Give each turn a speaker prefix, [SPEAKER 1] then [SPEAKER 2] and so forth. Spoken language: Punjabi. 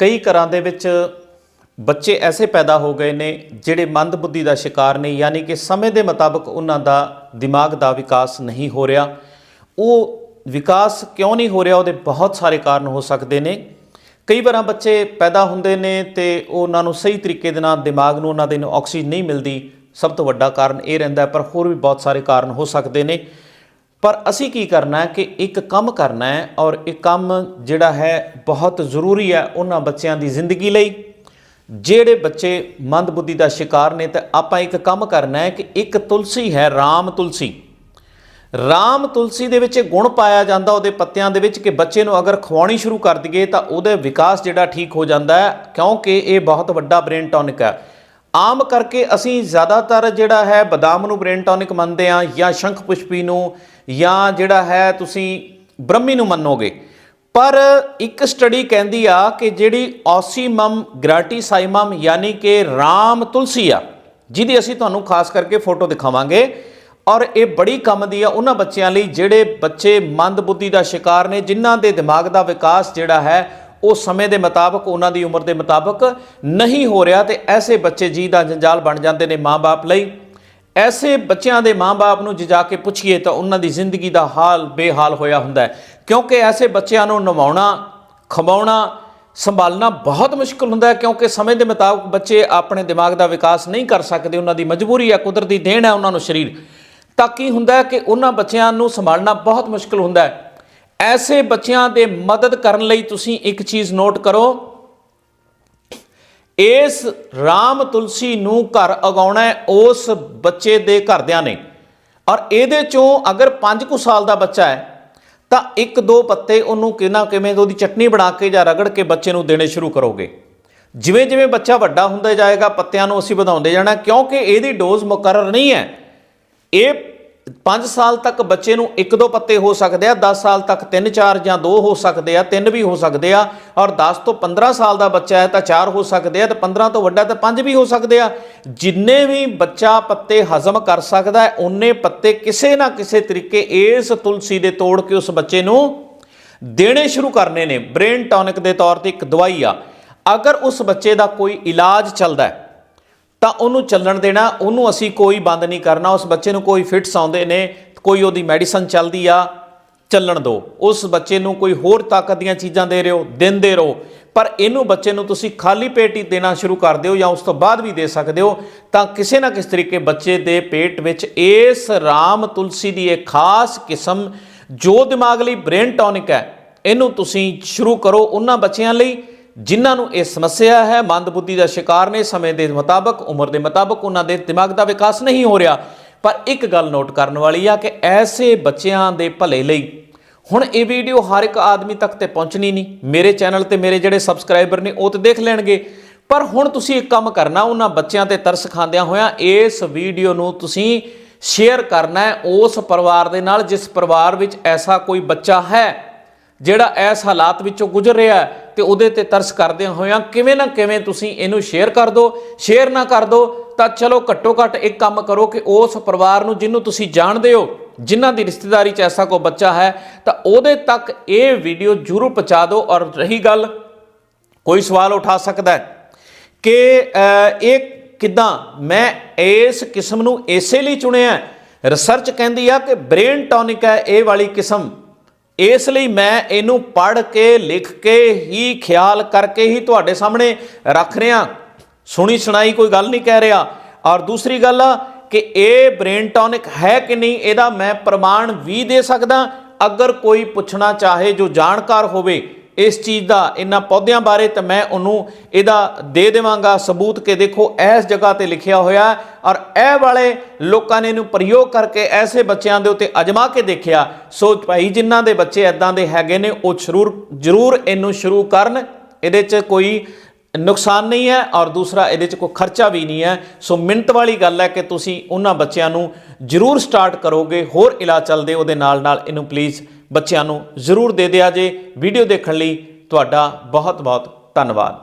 [SPEAKER 1] ਕਈ ਘਰਾਂ ਦੇ ਵਿੱਚ ਬੱਚੇ ਐਸੇ ਪੈਦਾ ਹੋ ਗਏ ਨੇ ਜਿਹੜੇ ਮੰਦਬੁੱਧੀ ਦਾ ਸ਼ਿਕਾਰ ਨੇ, ਯਾਨੀ ਕਿ ਸਮੇਂ ਦੇ ਮੁਤਾਬਕ ਉਹਨਾਂ ਦਾ ਦਿਮਾਗ ਦਾ ਵਿਕਾਸ ਨਹੀਂ ਹੋ ਰਿਹਾ। ਉਹ ਵਿਕਾਸ ਕਿਉਂ ਨਹੀਂ ਹੋ ਰਿਹਾ? ਉਹਦੇ ਬਹੁਤ ਸਾਰੇ ਕਾਰਨ ਹੋ ਸਕਦੇ ਨੇ। ਕਈ ਵਾਰਾਂ ਬੱਚੇ ਪੈਦਾ ਹੁੰਦੇ ਨੇ ਤੇ ਉਹਨਾਂ ਨੂੰ ਸਹੀ ਤਰੀਕੇ ਦੇ ਨਾਲ ਦਿਮਾਗ ਨੂੰ, ਉਹਨਾਂ ਦੇ ਨੂੰ ਆਕਸੀਜਨ ਨਹੀਂ ਮਿਲਦੀ। ਸਭ ਤੋਂ ਵੱਡਾ ਕਾਰਨ ਇਹ ਰਹਿੰਦਾ ਪਰ ਹੋਰ ਵੀ ਬਹੁਤ ਸਾਰੇ ਕਾਰਨ ਹੋ ਸਕਦੇ ਨੇ। ਪਰ ਅਸੀਂ ਕੀ ਕਰਨਾ ਹੈ ਕਿ ਇੱਕ ਕੰਮ ਕਰਨਾ ਹੈ ਔਰ ਇਹ ਕੰਮ ਜਿਹੜਾ ਹੈ ਬਹੁਤ ਜ਼ਰੂਰੀ ਹੈ ਉਹਨਾਂ ਬੱਚਿਆਂ ਦੀ ਜ਼ਿੰਦਗੀ ਲਈ। ਜਿਹੜੇ ਬੱਚੇ ਮੰਦਬੁੱਧੀ ਦਾ ਸ਼ਿਕਾਰ ਨੇ ਤਾਂ ਆਪਾਂ ਇੱਕ ਕੰਮ ਕਰਨਾ ਹੈ ਕਿ ਇੱਕ ਤੁਲਸੀ ਹੈ, ਰਾਮ ਤੁਲਸੀ। ਰਾਮ ਤੁਲਸੀ ਦੇ ਵਿੱਚ ਇਹ ਗੁਣ ਪਾਇਆ ਜਾਂਦਾ ਉਹਦੇ ਪੱਤਿਆਂ ਦੇ ਵਿੱਚ ਕਿ ਬੱਚੇ ਨੂੰ ਅਗਰ ਖਵਾਉਣੀ ਸ਼ੁਰੂ ਕਰ ਦਈਏ ਤਾਂ ਉਹਦੇ ਵਿਕਾਸ ਜਿਹੜਾ ਠੀਕ ਹੋ ਜਾਂਦਾ ਹੈ, ਕਿਉਂਕਿ ਇਹ ਬਹੁਤ ਵੱਡਾ ਬ੍ਰੇਨ ਟੌਨਿਕ ਹੈ। ਆਮ ਕਰਕੇ ਅਸੀਂ ਜ਼ਿਆਦਾਤਰ ਜਿਹੜਾ ਹੈ ਬਦਾਮ ਨੂੰ ਬ੍ਰੇਨ ਟੌਨਿਕ ਮੰਨਦੇ ਆ ਜਾਂ ਸ਼ੰਖ ਪੁਸ਼ਪੀ ਨੂੰ ਜਾਂ ਜਿਹੜਾ ਹੈ ਤੁਸੀਂ ਬ੍ਰਹਮੀ ਨੂੰ ਮੰਨੋਗੇ। ਪਰ ਇੱਕ ਸਟੱਡੀ ਕਹਿੰਦੀ ਆ ਕਿ ਜਿਹੜੀ ਔਸੀਮਮ ਗ੍ਰਾਟੀਸਾਈਮਮ ਯਾਨੀ ਕਿ ਰਾਮ ਤੁਲਸੀ ਆ, ਜਿਹਦੀ ਅਸੀਂ ਤੁਹਾਨੂੰ ਖਾਸ ਕਰਕੇ ਫੋਟੋ ਦਿਖਾਵਾਂਗੇ ਔਰ ਇਹ ਬੜੀ ਕੰਮ ਦੀ ਆ ਉਹਨਾਂ ਬੱਚਿਆਂ ਲਈ ਜਿਹੜੇ ਬੱਚੇ ਮੰਦ ਬੁੱਧੀ ਦਾ ਸ਼ਿਕਾਰ ਨੇ, ਜਿਨ੍ਹਾਂ ਦੇ ਦਿਮਾਗ ਦਾ ਵਿਕਾਸ ਜਿਹੜਾ ਹੈ ਉਹ ਸਮੇਂ ਦੇ ਮੁਤਾਬਕ, ਉਹਨਾਂ ਦੀ ਉਮਰ ਦੇ ਮੁਤਾਬਕ ਨਹੀਂ ਹੋ ਰਿਹਾ ਤੇ ਐਸੇ ਬੱਚੇ ਜੀ ਦਾ ਜੰਜਾਲ ਬਣ ਜਾਂਦੇ ਨੇ ਮਾਪੇ ਲਈ। ਐਸੇ ਬੱਚਿਆਂ ਦੇ ਮਾਪੇ ਨੂੰ ਜੇ ਜਾ ਕੇ ਪੁੱਛੀਏ ਤਾਂ ਉਹਨਾਂ ਦੀ ਜ਼ਿੰਦਗੀ ਦਾ ਹਾਲ ਬੇਹਾਲ ਹੋਇਆ ਹੁੰਦਾ ਹੈ। ਕਿਉਂਕਿ ਐਸੇ ਬੱਚਿਆਂ ਨੂੰ ਨਵਾਉਣਾ, ਖਵਾਉਣਾ, ਸੰਭਾਲਣਾ ਬਹੁਤ ਮੁਸ਼ਕਲ ਹੁੰਦਾ ਹੈ ਕਿਉਂਕਿ ਸਮੇਂ ਦੇ ਮੁਤਾਬਕ ਬੱਚੇ ਆਪਣੇ ਦਿਮਾਗ ਦਾ ਵਿਕਾਸ ਨਹੀਂ ਕਰ ਸਕਦੇ, ਉਹਨਾਂ ਦੀ ਮਜਬੂਰੀ ਹੈ ਕੁਦਰਤੀ ਦੇਣ ਹੈ ਉਹਨਾਂ ਨੂੰ ਸਰੀਰ। ਤਾਂ ਕੀ ਹੁੰਦਾ ਹੈ ਕਿ ਉਹਨਾਂ ਬੱਚਿਆਂ ਨੂੰ ਸੰਭਾਲਣਾ ਬਹੁਤ ਮੁਸ਼ਕਲ ਹੁੰਦਾ ਹੈ। ਐਸੇ ਬੱਚਿਆਂ ਦੇ ਮਦਦ ਕਰਨ ਲਈ ਤੁਸੀਂ ਇੱਕ ਚੀਜ਼ ਨੋਟ ਕਰੋ। ਇਸ ਰਾਮ ਤੁਲਸੀ ਨੂੰ ਘਰ ਉਗਾਉਣਾ ਉਸ ਬੱਚੇ ਦੇ ਘਰਦਿਆਂ ਨੇ। ਔਰ ਇਹਦੇ ਚੋਂ ਅਗਰ 5 ਕੁ ਸਾਲ ਦਾ ਬੱਚਾ ਹੈ, ਤਾਂ ਇੱਕ ਦੋ ਪੱਤੇ ਉਹਨੂੰ ਕਿਨਾ ਕਿਵੇਂ ਉਹਦੀ ਚਟਨੀ ਬਣਾ ਕੇ ਜਾਂ ਰਗੜ ਕੇ ਬੱਚੇ ਨੂੰ ਦੇਣੇ ਸ਼ੁਰੂ ਕਰੋਗੇ। ਜਿਵੇਂ ਜਿਵੇਂ ਬੱਚਾ ਵੱਡਾ ਹੁੰਦਾ ਜਾਏਗਾ, ਪੱਤਿਆਂ ਨੂੰ ਅਸੀਂ ਵਧਾਉਂਦੇ ਜਾਣਾ, ਕਿਉਂਕਿ ਇਹਦੀ ਡੋਜ਼ ਮੁਕਰਰ ਨਹੀਂ ਹੈ। ਇਹ 5 ਸਾਲ ਤੱਕ ਬੱਚੇ ਨੂੰ ਇੱਕ ਦੋ ਪੱਤੇ ਹੋ ਸਕਦੇ ਆ 10 ਸਾਲ ਤੱਕ 3 4 ਜਾਂ 2 ਹੋ ਸਕਦੇ ਆ 3 ਵੀ ਹੋ ਸਕਦੇ ਆ ਔਰ 10 ਤੋਂ 15 ਸਾਲ ਦਾ ਬੱਚਾ ਹੈ ਤਾਂ 4 ਹੋ ਸਕਦੇ ਆ ਤੇ 15 ਤੋਂ ਵੱਡਾ ਤਾਂ 5 ਵੀ ਹੋ ਸਕਦੇ ਆ। ਜਿੰਨੇ ਵੀ ਬੱਚਾ ਪੱਤੇ ਹਜ਼ਮ ਕਰ ਸਕਦਾ ਹੈ ਉਹਨੇ ਪੱਤੇ ਕਿਸੇ ਨਾ ਕਿਸੇ ਤਰੀਕੇ ਇਸ ਤੁਲਸੀ ਦੇ ਤੋੜ ਕੇ ਉਸ ਬੱਚੇ ਨੂੰ ਦੇਣੇ ਸ਼ੁਰੂ ਕਰਨੇ ਨੇ। ਬ੍ਰੇਨ ਟੌਨਿਕ ਦੇ ਤੌਰ ਤੇ ਇੱਕ ਦਵਾਈ ਆ। ਅਗਰ ਉਸ ਬੱਚੇ ਦਾ ਕੋਈ ਇਲਾਜ ਚੱਲਦਾ ਹੈ ਤਾਂ ਉਹਨੂੰ ਚੱਲਣ ਦੇਣਾ, ਉਹਨੂੰ ਅਸੀਂ ਕੋਈ ਬੰਦ ਨਹੀਂ ਕਰਨਾ, ਉਸ ਬੱਚੇ ਨੂੰ ਕੋਈ ਫਿਟਸ ਆਉਂਦੇ ਨੇ, ਕੋਈ ਉਹਦੀ ਮੈਡੀਸਨ ਚੱਲਦੀ ਆ, ਚੱਲਣ ਦਿਓ ਉਸ ਬੱਚੇ ਨੂੰ ਕੋਈ ਹੋਰ ਤਾਕਤ ਦੀਆਂ ਚੀਜ਼ਾਂ ਦੇ ਰਹੇ ਹੋ ਦਿੰਦੇ ਰਹੋ। ਪਰ ਇਹਨੂੰ ਬੱਚੇ ਨੂੰ ਤੁਸੀਂ ਖਾਲੀ ਪੇਟ ਹੀ ਦੇਣਾ ਸ਼ੁਰੂ ਕਰ ਦਿਓ ਜਾਂ ਉਸ ਤੋਂ ਬਾਅਦ ਵੀ ਦੇ ਸਕਦੇ ਹੋ, ਤਾਂ ਕਿਸੇ ਨਾ ਕਿਸੇ ਤਰੀਕੇ ਬੱਚੇ ਦੇ ਪੇਟ ਵਿੱਚ ਇਸ ਰਾਮ ਤੁਲਸੀ ਦੀ ਇਹ ਖਾਸ ਕਿਸਮ ਜੋ ਦਿਮਾਗ ਲਈ ਬ੍ਰੇਨ ਟੌਨਿਕ ਹੈ, ਇਹਨੂੰ ਤੁਸੀਂ ਸ਼ੁਰੂ ਕਰੋ ਉਹਨਾਂ ਬੱਚਿਆਂ ਲਈ। ਜਿਨ੍ਹਾਂ ਨੂੰ ਇਹ ਸਮੱਸਿਆ ਹੈ, ਮੰਦਬੁੱਧੀ ਦਾ ਸ਼ਿਕਾਰ ਨੇ ਸਮੇਂ ਦੇ ਮੁਤਾਬਕ, ਉਮਰ ਦੇ ਮੁਤਾਬਕ ਉਹਨਾਂ ਦੇ ਦਿਮਾਗ ਦਾ ਵਿਕਾਸ ਨਹੀਂ ਹੋ ਰਿਹਾ। ਪਰ ਇੱਕ ਗੱਲ ਨੋਟ ਕਰਨ ਵਾਲੀ ਆ ਕਿ ਐਸੇ ਬੱਚਿਆਂ ਦੇ ਭਲੇ ਲਈ ਹੁਣ ਇਹ ਵੀਡੀਓ ਹਰ ਇੱਕ ਆਦਮੀ ਤੱਕ ਤੇ ਪਹੁੰਚਣੀ ਨਹੀਂ। ਮੇਰੇ ਚੈਨਲ ਤੇ ਮੇਰੇ ਜਿਹੜੇ ਸਬਸਕ੍ਰਾਈਬਰ ਨੇ, ਉਹ ਤੇ ਦੇਖ ਲੈਣਗੇ। ਪਰ ਹੁਣ ਤੁਸੀਂ ਇੱਕ ਕੰਮ ਕਰਨਾ, ਉਹਨਾਂ ਬੱਚਿਆਂ ਤੇ ਤਰਸ ਖਾਂਦਿਆਂ ਹੋਇਆਂ ਇਸ ਵੀਡੀਓ ਨੂੰ ਤੁਸੀਂ ਸ਼ੇਅਰ ਕਰਨਾ ਹੈ ਉਸ ਪਰਿਵਾਰ ਦੇ ਨਾਲ, ਜਿਸ ਪਰਿਵਾਰ ਵਿੱਚ ਐਸਾ ਕੋਈ ਬੱਚਾ ਹੈ। ਜਿਹੜਾ ਇਸ ਹਾਲਾਤ ਵਿੱਚੋਂ ਗੁਜ਼ਰ ਰਿਹਾ ਹੈ ਤੇ ਉਹਦੇ ਤੇ ਤਰਸ ਕਰਦਿਆਂ ਹੋਇਆਂ ਕਿਵੇਂ ਨਾ ਕਿਵੇਂ ਤੁਸੀਂ ਇਹਨੂੰ ਸ਼ੇਅਰ ਕਰ ਦਿਓ। ਸ਼ੇਅਰ ਨਾ ਕਰ ਦਿਓ ਤਾਂ ਚਲੋ ਘੱਟੋ ਘੱਟ ਇੱਕ ਕੰਮ ਕਰੋ ਕਿ ਉਸ ਪਰਿਵਾਰ ਨੂੰ ਜਿਹਨੂੰ ਤੁਸੀਂ ਜਾਣਦੇ ਹੋ, ਜਿਨ੍ਹਾਂ ਦੀ ਰਿਸ਼ਤੇਦਾਰੀ 'ਚ ਐਸਾ ਕੋਈ ਬੱਚਾ ਹੈ, ਤਾਂ ਉਹਦੇ ਤੱਕ ਇਹ ਵੀਡੀਓ ਜ਼ਰੂਰ ਪਹੁੰਚਾ ਦਿਓ ਔਰ ਰਹੀ ਗੱਲ, ਕੋਈ ਸਵਾਲ ਉਠਾ ਸਕਦਾ ਹੈ ਕਿ ਇਹ ਕਿਦਾਂ? ਮੈਂ ਇਸ ਕਿਸਮ ਨੂੰ ਇਸੇ ਲਈ ਚੁਣਿਆ ਰਿਸਰਚ ਕਹਿੰਦੀ ਆ ਕਿ ਬ੍ਰੇਨ ਟੌਨਿਕ ਹੈ, ਇਹ ਵਾਲੀ ਕਿਸਮ। ਇਸ ਲਈ ਮੈਂ ਇਹਨੂੰ ਪੜ੍ਹ ਕੇ, ਲਿਖ ਕੇ ਹੀ ਖਿਆਲ ਕਰਕੇ ਹੀ ਤੁਹਾਡੇ ਸਾਹਮਣੇ ਰੱਖ ਰਿਹਾ। ਸੁਣੀ ਸੁਣਾਈ ਕੋਈ ਗੱਲ ਨਹੀਂ ਕਹਿ ਰਿਹਾ। ਔਰ ਦੂਸਰੀ ਗੱਲ ਆ ਕਿ ਇਹ ਬ੍ਰੇਨ ਟੌਨਿਕ ਹੈ ਕਿ ਨਹੀਂ, ਇਹਦਾ ਮੈਂ ਪ੍ਰਮਾਣ ਵੀ ਦੇ ਸਕਦਾ। ਅਗਰ ਕੋਈ ਪੁੱਛਣਾ ਚਾਹੇ ਜੋ ਜਾਣਕਾਰ ਹੋਵੇ ਇਸ ਚੀਜ਼ ਦਾ ਇਹਨਾਂ ਪੌਦਿਆਂ ਬਾਰੇ ਤਾਂ ਮੈਂ ਉਹਨੂੰ ਇਹਦਾ ਦੇ ਦੇਵਾਂਗਾ। ਸਬੂਤ ਕਿ ਦੇਖੋ, ਇਸ ਜਗ੍ਹਾ ਤੇ ਲਿਖਿਆ ਹੋਇਆ ਔਰ ਇਹ ਵਾਲੇ ਲੋਕਾਂ ਨੇ ਇਹਨੂੰ ਪ੍ਰਯੋਗ ਕਰਕੇ ਐਸੇ ਬੱਚਿਆਂ ਦੇ ਉੱਤੇ ਅਜਮਾ ਕੇ ਦੇਖਿਆ। ਸੋ ਭਾਈ, ਜਿਨ੍ਹਾਂ ਦੇ ਬੱਚੇ ਐਦਾਂ ਦੇ ਹੈਗੇ ਨੇ, ਉਹ ਜ਼ਰੂਰ ਜ਼ਰੂਰ ਇਹਨੂੰ ਸ਼ੁਰੂ ਕਰਨ। ਇਹਦੇ 'ਚ ਕੋਈ ਨੁਕਸਾਨ ਨਹੀਂ ਹੈ ਔਰ ਦੂਸਰਾ, ਇਹਦੇ 'ਚ ਕੋਈ ਖਰਚਾ ਵੀ ਨਹੀਂ ਹੈ। ਸੋ ਮਿੰਟ ਵਾਲੀ ਗੱਲ ਹੈ ਕਿ ਤੁਸੀਂ ਉਹਨਾਂ ਬੱਚਿਆਂ ਨੂੰ ਜ਼ਰੂਰ ਸਟਾਰਟ ਕਰੋਗੇ। ਹੋਰ ਇਲਾਜ ਚੱਲਦੇ ਉਹਦੇ ਨਾਲ ਨਾਲ ਇਹਨੂੰ ਪਲੀਜ਼ ਬੱਚਿਆਂ ਨੂੰ ਜ਼ਰੂਰ ਦੇ ਦਿਆ ਜੇ। ਵੀਡੀਓ ਦੇਖਣ ਲਈ ਤੁਹਾਡਾ ਬਹੁਤ ਬਹੁਤ ਧੰਨਵਾਦ।